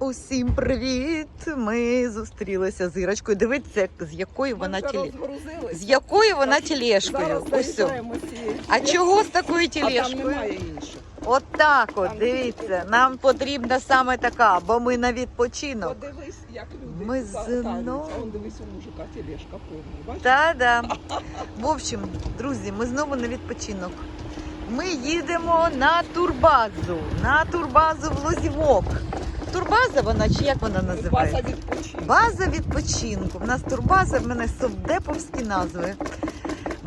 Усім привіт! Ми зустрілися з Ірочкою. Дивіться, з якою вона Ми тілі... з якою вона тілешкою. А чого з такою тілешкою? От так от, дивіться, нам потрібна саме така, бо ми на відпочинок. Подивись, як люди Ми знову- дивись у мужика тележка повна. Та-да. В общем, друзі, ми знову на відпочинок. Ми їдемо на турбазу. На турбазу в Лозівок. Турбаза вона чи як вона База називається? відпочинку. База відпочинку. В нас турбаза, в мене совдеповські назви.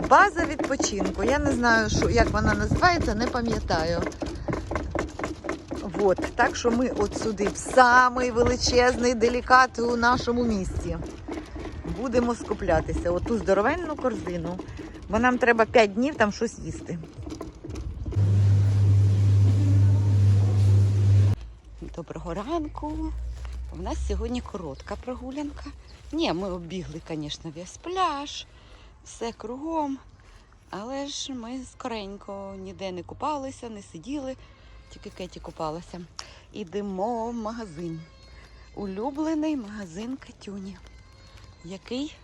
База відпочинку. Я не знаю, що, як вона називається, не пам'ятаю. От, так що ми от сюди, в самий величезний делікат у нашому місті. Будемо скуплятися. Оту здоровенну корзину. Бо нам треба 5 днів там щось їсти. Доброго ранку. У нас сьогодні коротка прогулянка. Ні, ми оббігли, звісно, весь пляж, все кругом. Але ж ми скоренько ніде не купалися, не сиділи, тільки Кеті купалася. Ідемо в магазин. Улюблений магазин Катюні. Який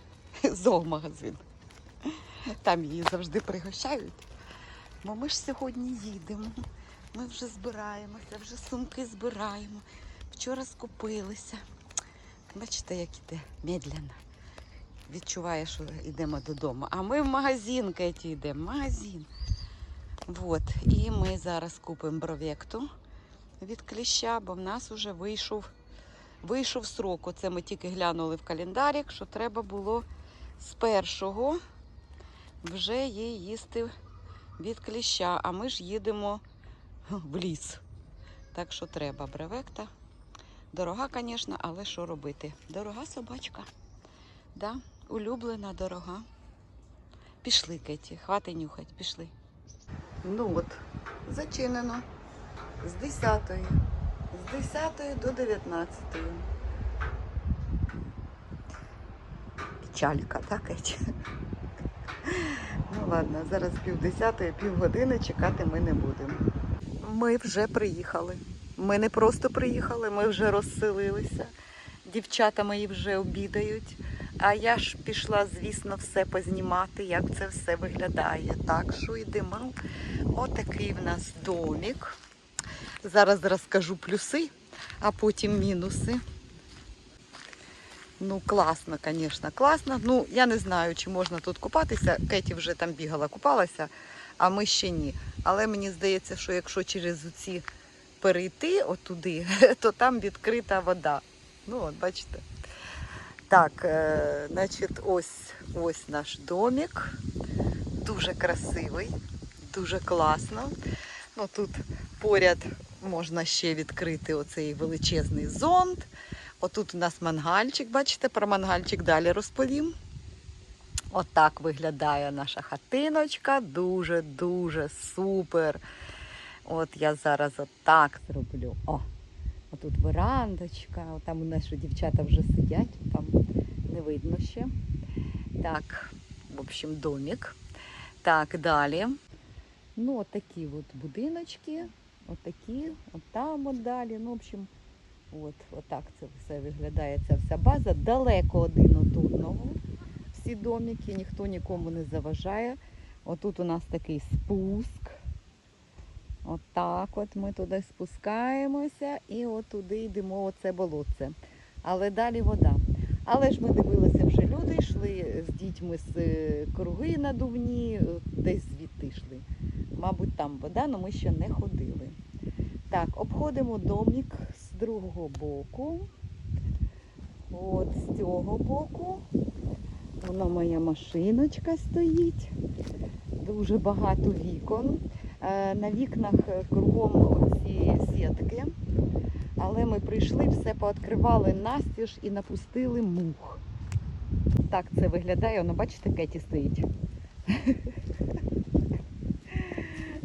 зоомагазин. Там її завжди пригощають. Бо ми ж сьогодні їдемо. Ми вже збираємося, вже сумки збираємо. Вчора скупилися. Бачите, як іде медленно. Відчуває, що йдемо додому. А ми в магазин, Кеті, йдемо. Магазин. Вот. І ми зараз купимо бровекту від кліща, бо в нас вже вийшов, вийшов срок. Оце ми тільки глянули в календарик, що треба було з першого вже її їсти від кліща. А ми ж їдемо в ліс. Так що треба бревекта. Дорога, звісно, але що робити? Дорога собачка. Да? Улюблена дорога. Пішли, Кеті, хвати нюхать, пішли. Ну от, зачинено. З 10. З 10 до 19. Печалька, так, Кеті? Ну ладно, зараз пів десятої, півгодини чекати ми не будемо. Ми вже приїхали. Ми не просто приїхали, ми вже розселилися. Дівчата мої вже обідають. А я ж пішла, звісно, все познімати, як це все виглядає. Так що йдемо. Отакий в нас домик. Зараз розкажу плюси, а потім мінуси. Ну, класно, звісно, класно. Ну, я не знаю, чи можна тут купатися. Кеті вже там бігала, купалася, а ми ще ні. Але мені здається, що якщо через ці перейти отуди, то там відкрита вода. Ну, от бачите. Так, е, значить, ось, ось наш домик. Дуже красивий, дуже класно. Ну, тут поряд можна ще відкрити оцей величезний зонт. Отут у нас мангальчик, бачите, про мангальчик далі розповім. Отак виглядає наша хатиночка. Дуже-дуже супер. От я зараз отак зроблю. О, отут верандочка, там у що дівчата вже сидять, там не видно ще. Так, в общем, домик. Так, далі. Ну, от от будиночки, отакі, от там от далі. Ну, в общем, от, отак це все виглядає, ця вся база. Далеко один от одного. Всі домики, ніхто нікому не заважає. Отут у нас такий спуск. Отак от ми туди спускаємося і от туди йдемо, оце болотце. Але далі вода. Але ж ми дивилися, вже люди йшли з дітьми з е, круги надувні, десь звідти йшли. Мабуть, там вода, але ми ще не ходили. Так, обходимо домик з другого боку. От з цього боку. Вона моя машиночка стоїть. Дуже багато вікон. Е, На вікнах кругом ці сітки. Але ми прийшли, все пооткривали настіж і напустили мух. Так це виглядає. Воно, бачите, Кеті стоїть.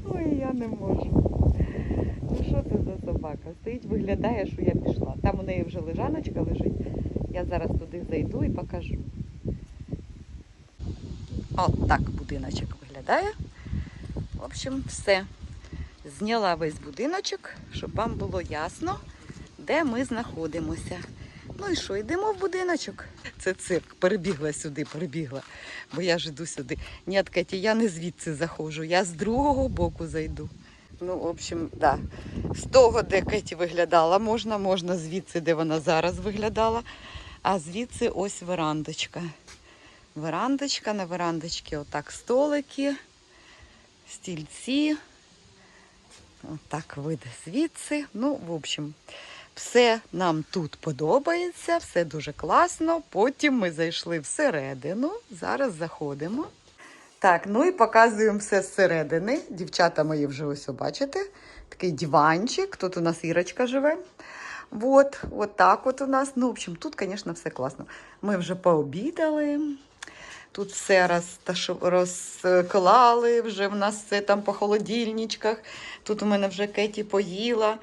Ой, я не можу. Ну що це за собака? Стоїть, виглядає, що я пішла. Там у неї вже лежаночка лежить. Я зараз туди зайду і покажу. От так будиночок виглядає. В общем, все. Зняла весь будиночок, щоб вам було ясно, де ми знаходимося. Ну і що, йдемо в будиночок. Це цирк. Перебігла сюди, перебігла. Бо я ж іду сюди. Ні, Кеті, я не звідси заходжу, я з другого боку зайду. Ну, в общем, да. З того, де Кеті виглядала, можна, можна звідси, де вона зараз виглядала. А звідси ось верандочка. Верандочка, на верандочці отак столики, стільці. Отак вийде звідси. Ну, в общем, все нам тут подобається, все дуже класно. Потім ми зайшли всередину. Зараз заходимо. Так, ну і показуємо все зсередини. Дівчата мої вже ось бачите. Такий диванчик. Тут у нас Ірочка живе. Вот, от так от у нас. Ну, в общем, тут, звісно, все класно. Ми вже пообідали. Тут все розклали, вже в нас все там по холодильничках. Тут у мене вже Кеті поїла.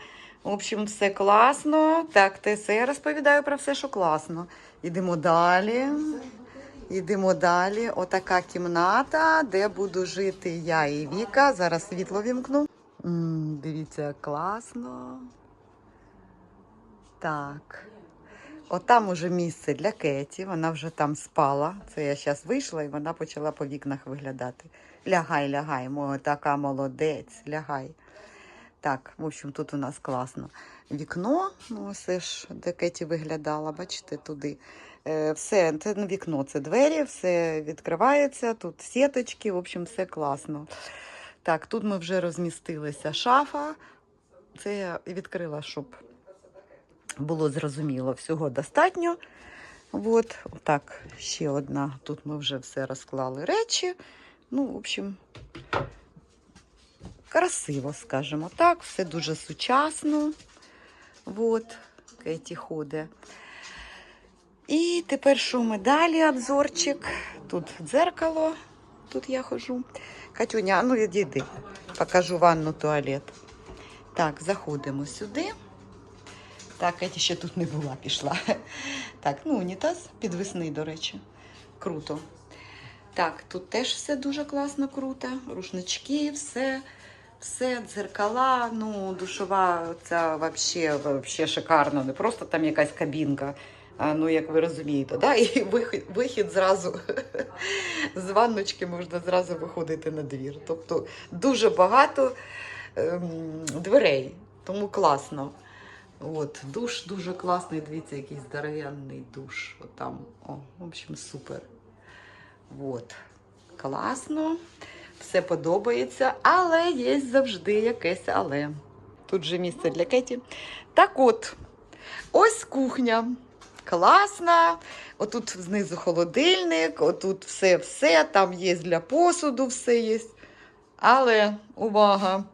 В общем, все класно. Так, те все я розповідаю про все, що класно. Йдемо далі. Йдемо далі. Отака кімната, де буду жити я і Віка. Зараз світло вімкну. М, дивіться, класно. Так. Отам уже місце для Кеті. Вона вже там спала. Це я зараз вийшла і вона почала по вікнах виглядати. Лягай, лягай, моя така молодець, лягай. Так, в общем, тут у нас класно. Вікно, ну все ж, де Кеті виглядала, бачите, туди. Е, все, це не вікно, це двері, все відкривається, тут сіточки, в общем, все класно. Так, тут ми вже розмістилися. Шафа. Це я відкрила, щоб було зрозуміло, всього достатньо. От, так, ще одна. Тут ми вже все розклали речі. Ну, в общем, красиво, скажімо так, все дуже сучасно. От, Кеті ходить. І тепер що ми далі? Обзорчик. Тут дзеркало, тут я хожу. Катюня, а ну відійди, покажу ванну туалет. Так, заходимо сюди. Так, Кеті ще тут не була, пішла. Так, ну унітаз підвісний, до речі. Круто. Так, тут теж все дуже класно, круто. Рушнички, все, все, дзеркала, ну, душова, ця вообще, вообще шикарно. Не просто там якась кабінка. А, ну, як ви розумієте, да? і вихід, вихід зразу з ванночки можна зразу виходити на двір. Тобто дуже багато ем, дверей, тому класно. От, душ дуже класний, дивіться, якийсь здоровенний душ. Отам. О, в общем, супер. От. Класно, все подобається, але є завжди якесь але. Тут же місце для Кеті. Так от, ось кухня. Класна. Отут знизу холодильник, отут все-все, там є для посуду, все є. Але увага!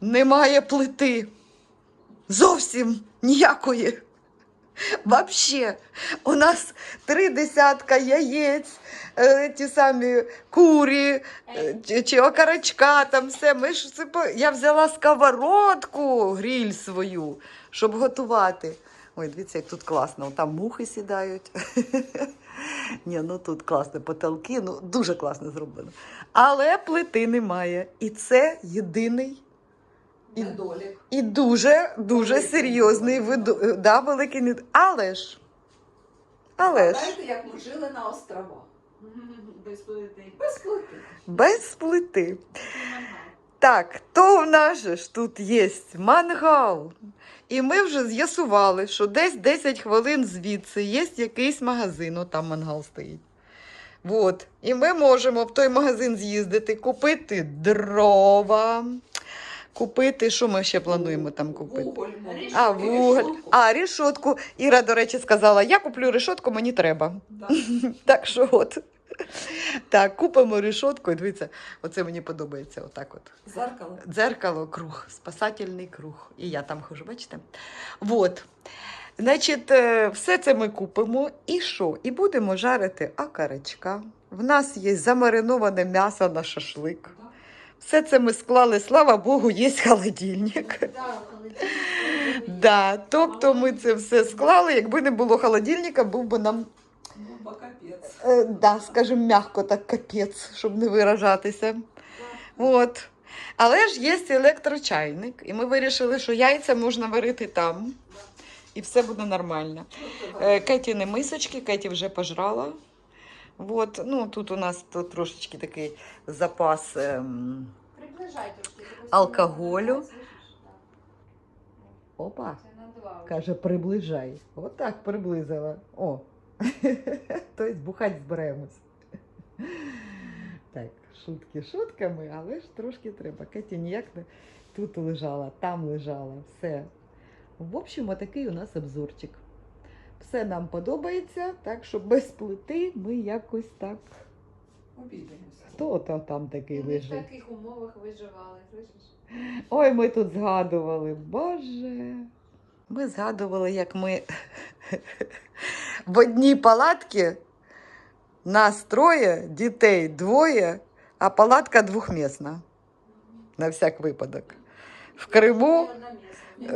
Немає плити. Зовсім ніякої. Вообще, у нас три десятка яєць, е, ті самі курі е, чи, чи там все. Ми ж це я взяла сковородку, гріль свою, щоб готувати. Ой, дивіться, як тут класно. Там мухи сідають. Ні, ну тут класно, потолки, ну дуже класно зроблено. Але плити немає. І це єдиний і, Недолік. і дуже, дуже Великий серйозний недолік. виду. Да, великий не... Але ж. Але ж Знаєте, як ми жили на островах? Без плити. Без плити. без плити. Так, то в нас же ж тут є мангал. І ми вже з'ясували, що десь 10 хвилин звідси є якийсь магазин, от там мангал стоїть. От. І ми можемо в той магазин з'їздити, купити дрова, купити, що ми ще плануємо там купити? Вуголь. А, вуголь. А, рішотку. Іра, до речі, сказала: я куплю решотку, мені треба. Да. Так що от. Так, купимо решотку, і дивіться, оце мені подобається. Отак от. Зеркало. Дзеркало, круг, спасательний круг. І я там хожу, бачите? Вот. Значить, е, все це ми купимо. І що? І будемо жарити окарачка. В нас є замариноване м'ясо на шашлик. Все це ми склали, слава Богу, є холодильник. Да, тобто ми це все склали. Якби не було холодильника, був би нам, Ну, капець. е, да, скажімо, м'яко так капець, щоб не виражатися. От. Але ж є електрочайник, і ми вирішили, що яйця можна варити там. і все буде нормально. Е, Кеті не мисочки, Кеті вже пожрала. Вот. Ну, тут у нас тут трошечки такий запас. Ем... Алкоголю. Опа. Каже, приближай. Отак приблизила. О. Тобто бухать зберемось. Так, шутки шутками, але ж трошки треба. Кеті ніяк не тут лежала, там лежала, все. В общем, отакий у нас обзорчик. Все нам подобається, так що без плити ми якось так. Обійдемося. Хто то там такий Ми в лежить? таких умовах виживали, слышиш? Ой, ми тут згадували, Боже. Ми згадували, як ми в одній палатці нас троє, дітей двоє, а палатка двохмісна. На всяк випадок. В Криму Одномісно.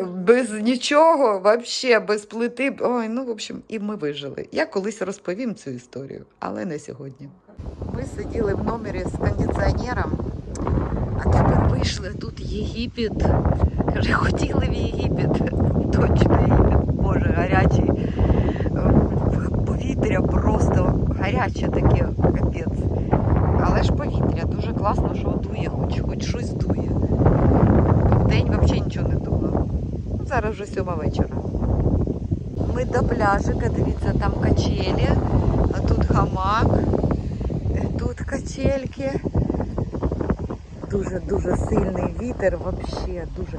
Без нічого, вообще без плити. Ой, ну, в общем, і ми вижили. Я колись розповім цю історію, але не сьогодні. Ми сиділи в номері з кондиціонером, а тепер вийшли тут Єгипет. Каже, хотіли в Єгипет. Точно Єгипет. Боже, гарячий. Ем, Повітря просто гаряче таке, капець. Але ж повітря дуже класно, що дує, хоч, хоч щось дує. Вдень взагалі нічого не дуло. Ну, зараз вже сьома вечора. Ми до пляжика, дивіться, там качелі, а тут гамак, е, тут качельки. Дуже-дуже сильний вітер, взагалі дуже.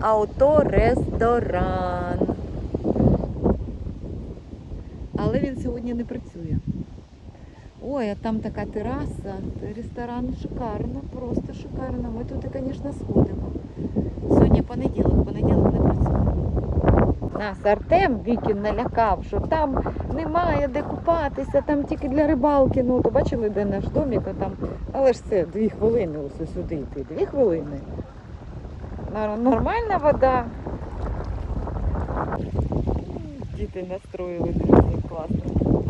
А ото ресторан. Але він сьогодні не працює. Ой, а там така тераса, ресторан шикарно, просто шикарно. Ми туди, звісно, сходимо. Сьогодні понеділок, понеділок не працює. Нас Артем Вікін налякав, що там немає де купатися, там тільки для рибалки. Ну, то бачили, де наш домик, а там. Але ж це дві хвилини ось сюди йти. Дві хвилини. Нормальна вода. Діти настроїли, друзі, класно.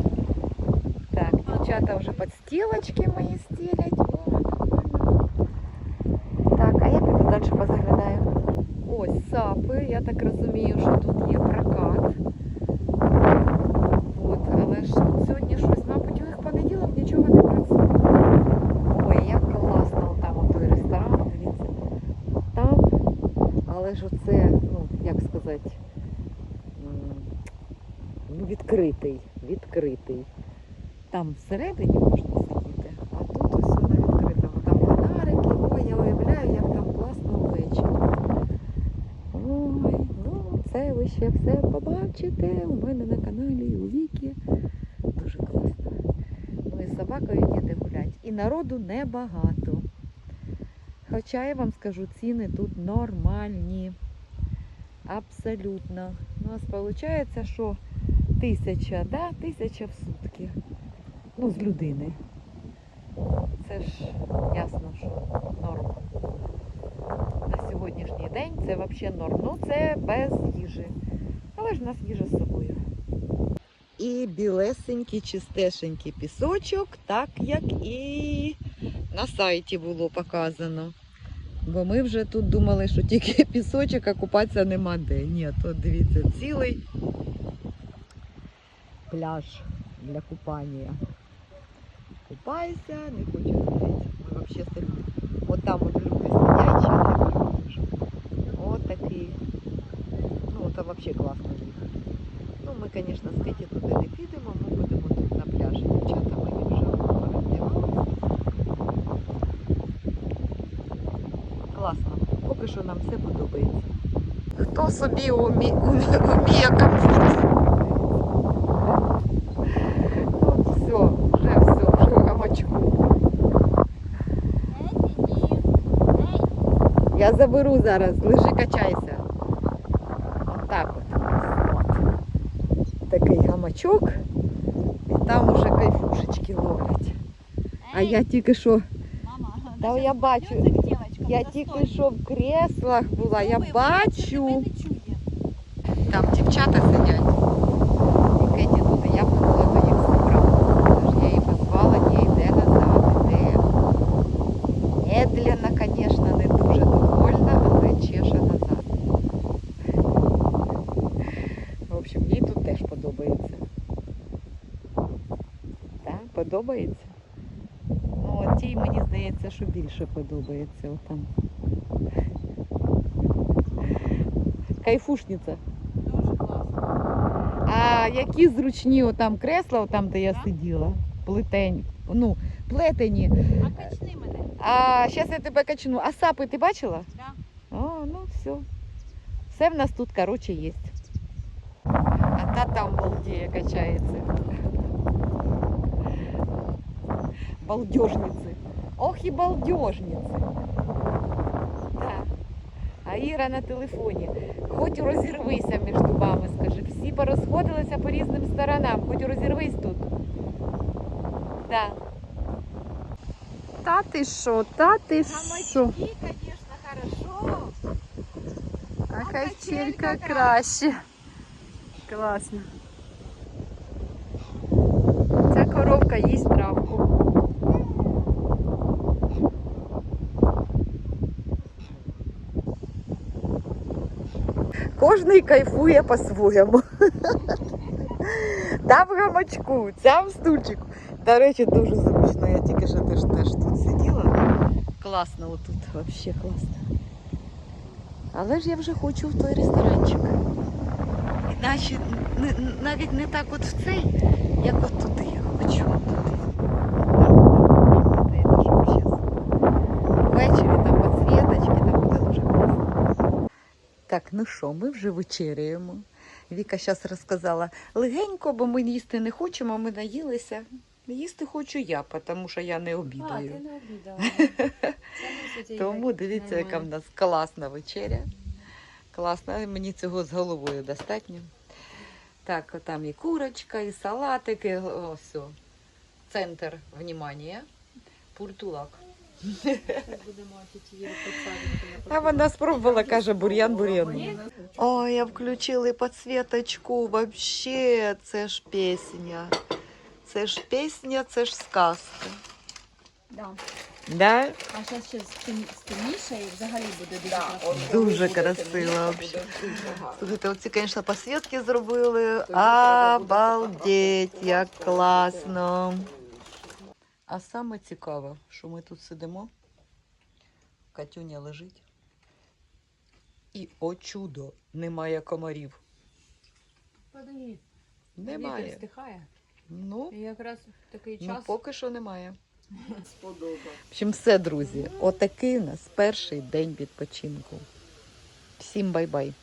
Так, дівчата вже підстілочки мої стілять. Так, а я піду далі позаглядаю. Сапи. Я так розумію, що тут є прокат. От, але ж сьогодні щось, мабуть, у них понеділок нічого не працює. Ой, як класно там той ресторан, дивіться. Там, але ж оце, ну, як сказати, ну, відкритий, відкритий. Там всередині можна сидіти, а тут ось на відкритому. Там фонарики. Ой, я уявляю, як там класно ввечері. Ой, ну це ви ще все побачите у мене на каналі у Вікі. Дуже класно. Ну і з собакою ніде гулять. І народу небагато. Хоча я вам скажу, ціни тут нормальні. Абсолютно. У нас виходить, що тисяча, да? тисяча в сутки. Ну, з людини. Це ж ясно, що норм. На сьогоднішній день це взагалі норм. Ну, це без їжі. Але ж нас їжа з собою. І білесенький, чистешенький пісочок, так як і на сайті було показано. Бо ми вже тут думали, що тільки пісочок, а купатися нема де. Ні, тут дивіться, цілий пляж для купання. Купайся, не хочу дивитися. Ми взагалі самі. От там от люди взагалі класно їх. Ну, ми, звісно, з Кеті туди не підемо, ми будемо тут на пляжі. Дівчата мої вже роздівалися. Класно. Поки що нам все подобається. Хто собі умі... умі- вміє комфорт? От все, вже все, вже в гамачку. Я заберу зараз, лежи, качайся. А я тільки що, Мама, та я бачу, я тільки що в креслах була, я бачу. Там дівчата сидять. І Кеті туди явно була до їх забрала. Тож я її позвала, ні, йде назад, іде. Медленно, звісно, не дуже довольна, але чеше назад. теж подобається. Так, подобається? Здається, що більше подобається отам. Кайфушниця. Дуже класно. А які зручні отам кресла, отам, де я сиділа, плетень, ну, плетені. А качни мене. А зараз я тебе качну. А сапи ти бачила? Да. О, ну все. Все в нас тут, коротше, є. А та там балдеє качається. Балдежниці. Ох і балдежниці. Так. А Іра на телефоні. Хоч розірвися між дубами, скажи. Всі порозходилися по різним сторонам. Хоч розірвись тут. Так. Та ти що, та ти що? Гамачки, конечно, хорошо. А качелька краще. Класно. Ця коровка їсть травку. Кожний кайфує по-своєму. Там в гамачку, ця в стульчику. До речі, дуже зручно. Я тільки що теж, теж тут сиділа. Класно отут, взагалі класно. Але ж я вже хочу в той ресторанчик. Не- навіть не так от в цей, як от туди я хочу. Здається, що щас. Ввечері там підсвіточки, там буде дуже класно. Так, ну що, ми вже вечеряємо. Віка зараз розказала легенько, бо ми їсти не хочемо, ми наїлися. Їсти хочу я, тому що я не А, обідаю. ти не обідала. Тому дивіться, яка в нас класна вечеря. Класна, мені цього з головою достатньо. Так, там і курочка, і салатики. О. Центр внимання. Пультулак. А вона спробувала, каже, бур'ян бур'ян. Ой, я включили підсвіточку. Вообще, це ж пісня. Це ж пісня, це ж сказка. Да. Да? А зараз ще стильніше і взагалі буде дуже красиво. Дуже красиво вообще. Слухайте, оці, звісно, підсвітки зробили. Обалдеть, як класно. А саме цікаве, що ми тут сидимо. Катюня лежить. І, о чудо, немає комарів. Подивіться. Немає. стихає. Ну, І якраз в такий ну час поки що немає. сподобав. В общем, все, друзі. Отакий у нас перший день відпочинку. Всім бай-бай.